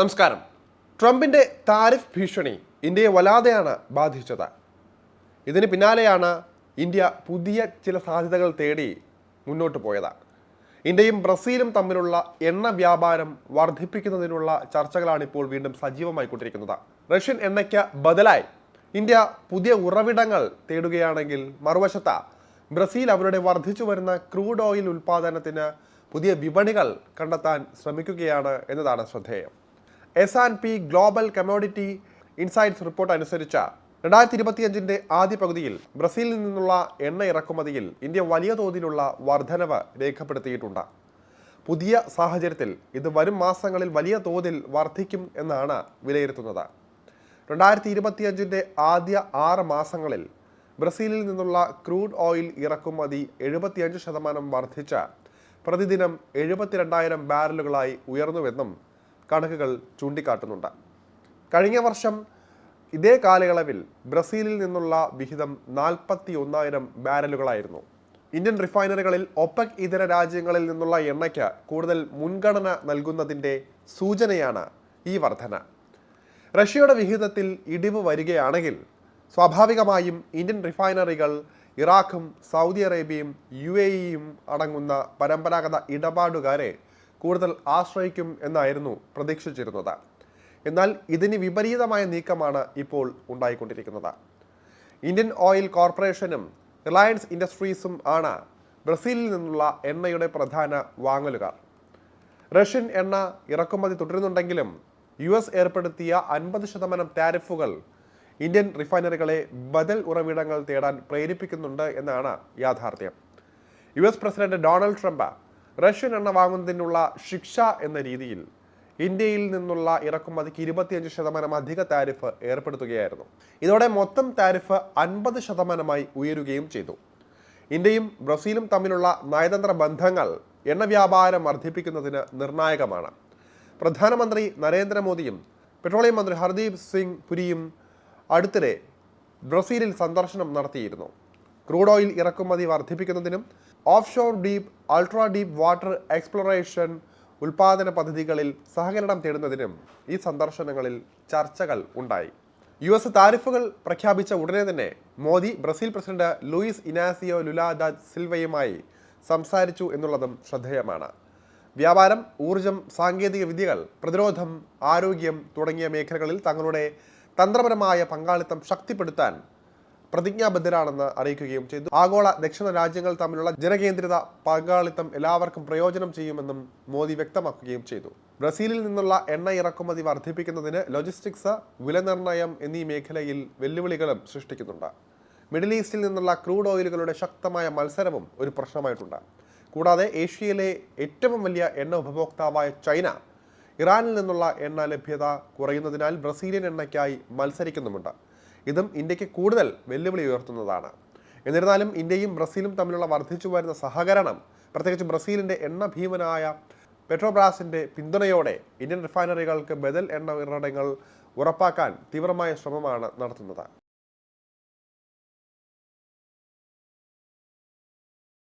നമസ്കാരം. ട്രംപിന്റെ താരിഫ് ഭീഷണി ഇന്ത്യയെ വല്ലാതെയാണ് ബാധിച്ചത്. ഇതിന് പിന്നാലെയാണ് ഇന്ത്യ പുതിയ ചില സാധ്യതകൾ തേടി മുന്നോട്ട് പോയത്. ഇന്ത്യയും ബ്രസീലും തമ്മിലുള്ള എണ്ണ വ്യാപാരം വർദ്ധിപ്പിക്കുന്നതിനുള്ള ചർച്ചകളാണ് ഇപ്പോൾ വീണ്ടും സജീവമായി കൊണ്ടിരിക്കുന്നത്. റഷ്യൻ എണ്ണയ്ക്ക് ബദലായി ഇന്ത്യ പുതിയ ഉറവിടങ്ങൾ തേടുകയാണെങ്കിൽ മറുവശത്ത ബ്രസീൽ അവരുടെ വർദ്ധിച്ചു വരുന്ന ക്രൂഡ് ഓയിൽ ഉൽപ്പാദനത്തിന് പുതിയ വിപണികൾ കണ്ടെത്താൻ ശ്രമിക്കുകയാണ് എന്നതാണ് ശ്രദ്ധേയം. S and P global commodity insights report അനുസരിച്ച് രണ്ടായിരത്തി ഇരുപത്തിയഞ്ചിന്റെ ആദ്യ പകുതിയിൽ ബ്രസീലിൽ നിന്നുള്ള എണ്ണ ഇറക്കുമതിയിൽ ഇന്ത്യ വലിയ തോതിലുള്ള വർധനവ് രേഖപ്പെടുത്തിയിട്ടുണ്ട്. പുതിയ സാഹചര്യത്തിൽ ഇത് വരും മാസങ്ങളിൽ വലിയ തോതിൽ വർദ്ധിക്കും എന്നാണ് വിലയിരുത്തുന്നത്. രണ്ടായിരത്തി ഇരുപത്തിയഞ്ചിന്റെ ആദ്യ ആറ് മാസങ്ങളിൽ ബ്രസീലിൽ നിന്നുള്ള ക്രൂഡ് ഓയിൽ ഇറക്കുമതി എഴുപത്തിയഞ്ച് ശതമാനം വർദ്ധിച്ച് പ്രതിദിനം എഴുപത്തിരണ്ടായിരം ബാരലുകളായി ഉയർന്നുവെന്നും കണക്കുകൾ ചൂണ്ടിക്കാട്ടുന്നുണ്ട്. കഴിഞ്ഞ വർഷം ഇതേ കാലയളവിൽ ബ്രസീലിൽ നിന്നുള്ള വിഹിതം നാൽപ്പത്തി ഒന്നായിരം ബാരലുകളായിരുന്നു. ഇന്ത്യൻ റിഫൈനറികളിൽ ഒപ്പക് ഇതര രാജ്യങ്ങളിൽ നിന്നുള്ള എണ്ണയ്ക്ക് കൂടുതൽ മുൻഗണന നൽകുന്നതിന്റെ സൂചനയാണ് ഈ വർധന. റഷ്യയുടെ വിഹിതത്തിൽ ഇടിവ് വരികയാണെങ്കിൽ സ്വാഭാവികമായും ഇന്ത്യൻ റിഫൈനറികൾ ഇറാഖും സൗദി അറേബ്യയും യു എ ഇയും അടങ്ങുന്ന പരമ്പരാഗത ഇടപാടുകാരെ കൂടുതൽ ആശ്രയിക്കും എന്നായിരുന്നു പ്രതീക്ഷിച്ചിരുന്നത്. എന്നാൽ ഇതിന് വിപരീതമായ നീക്കമാണ് ഇപ്പോൾ ഉണ്ടായിക്കൊണ്ടിരിക്കുന്നത്. ഇന്ത്യൻ ഓയിൽ കോർപ്പറേഷനും റിലയൻസ് ഇൻഡസ്ട്രീസും ആണ് ബ്രസീലിൽ നിന്നുള്ള എണ്ണയുടെ പ്രധാന വാങ്ങലുകാർ. റഷ്യൻ എണ്ണ ഇറക്കുമതി തുടരുന്നുണ്ടെങ്കിലും യു എസ് ഏർപ്പെടുത്തിയ അൻപത് ശതമാനം ടാരിഫുകൾ ഇന്ത്യൻ റിഫൈനറികളെ ബദൽ ഉറവിടങ്ങൾ തേടാൻ പ്രേരിപ്പിക്കുന്നുണ്ട് എന്നാണ് യാഥാർത്ഥ്യം. U S president Donald Trump Russian എണ്ണ വാങ്ങുന്നതിനുള്ള ശിക്ഷ എന്ന രീതിയിൽ ഇന്ത്യയിൽ നിന്നുള്ള ഇറക്കുമതിക്ക് ഇരുപത്തിയഞ്ച് ശതമാനം അധിക താരിഫ് ഏർപ്പെടുത്തുകയായിരുന്നു. ഇതോടെ മൊത്തം താരിഫ് അൻപത് ശതമാനമായി ഉയരുകയും ചെയ്തു. ഇന്ത്യയും ബ്രസീലും തമ്മിലുള്ള നയതന്ത്ര ബന്ധങ്ങൾ എണ്ണ വ്യാപാരം വർദ്ധിപ്പിക്കുന്നതിന് നിർണായകമാണ്. പ്രധാനമന്ത്രി നരേന്ദ്രമോദിയും പെട്രോളിയം മന്ത്രി ഹർദീപ് സിംഗ് പുരിയും അടുത്തിടെ ബ്രസീലിൽ സന്ദർശനം നടത്തിയിരുന്നു. ക്രൂഡ് ഓയിൽ ഇറക്കുമതി വർദ്ധിപ്പിക്കുന്നതിനും offshore deep ultra deep water exploration ഉൽപാദന പദ്ധതികളിൽ സഹകരണം തേടുന്നതിനും ഈ സന്ദർശനങ്ങളിൽ ചർച്ചകൾ ഉണ്ടായി. യു എസ് താരിഫുകൾ പ്രഖ്യാപിച്ച ഉടനെ തന്നെ Modi Brazil president Luiz Inacio Lula da സിൽവയുമായി സംസാരിച്ചു എന്നുള്ളതും ശ്രദ്ധേയമാണ്. വ്യാപാരം ഊർജം സാങ്കേതിക വിദ്യകൾ പ്രതിരോധം ആരോഗ്യം തുടങ്ങിയ മേഖലകളിൽ തങ്ങളുടെ തന്ത്രപരമായ പങ്കാളിത്തം ശക്തിപ്പെടുത്താൻ പ്രതിജ്ഞാബദ്ധരാണെന്ന് അറിയിക്കുകയും ചെയ്തു. ആഗോള ദക്ഷിണ രാജ്യങ്ങൾ തമ്മിലുള്ള ജനകേന്ദ്രിത പങ്കാളിത്തം എല്ലാവർക്കും പ്രയോജനം ചെയ്യുമെന്നും മോദി വ്യക്തമാക്കുകയും ചെയ്തു. ബ്രസീലിൽ നിന്നുള്ള എണ്ണ ഇറക്കുമതി വർദ്ധിപ്പിക്കുന്നതിന് ലോജിസ്റ്റിക്സ് വിലനിർണയം എന്നീ മേഖലയിൽ വെല്ലുവിളികളും സൃഷ്ടിക്കുന്നുണ്ട്. മിഡിൽ ഈസ്റ്റിൽ നിന്നുള്ള ക്രൂഡ് ഓയിലുകളുടെ ശക്തമായ മത്സരവും ഒരു പ്രശ്നമായിട്ടുണ്ട്. കൂടാതെ ഏഷ്യയിലെ ഏറ്റവും വലിയ എണ്ണ ഉപഭോക്താവായ ചൈന ഇറാനിൽ നിന്നുള്ള എണ്ണ ലഭ്യത കുറയുന്നതിനാൽ ബ്രസീലിയൻ എണ്ണയ്ക്കായി മത്സരിക്കുന്നുമുണ്ട്. ഇതും ഇന്ത്യയ്ക്ക് കൂടുതൽ വെല്ലുവിളി ഉയർത്തുന്നതാണ്. എന്നിരുന്നാലും ഇന്ത്യയും ബ്രസീലും തമ്മിലുള്ള വർദ്ധിച്ചു വരുന്ന സഹകരണം പ്രത്യേകിച്ച് ബ്രസീലിന്റെ എണ്ണ ഭീമനായ പെട്രോബ്രാസിന്റെ പിന്തുണയോടെ ഇന്ത്യൻ റിഫൈനറികൾക്ക് ബദൽ എണ്ണ ഇറടങ്ങൾ ഉറപ്പാക്കാൻ തീവ്രമായ ശ്രമമാണ് നടത്തുന്നത്.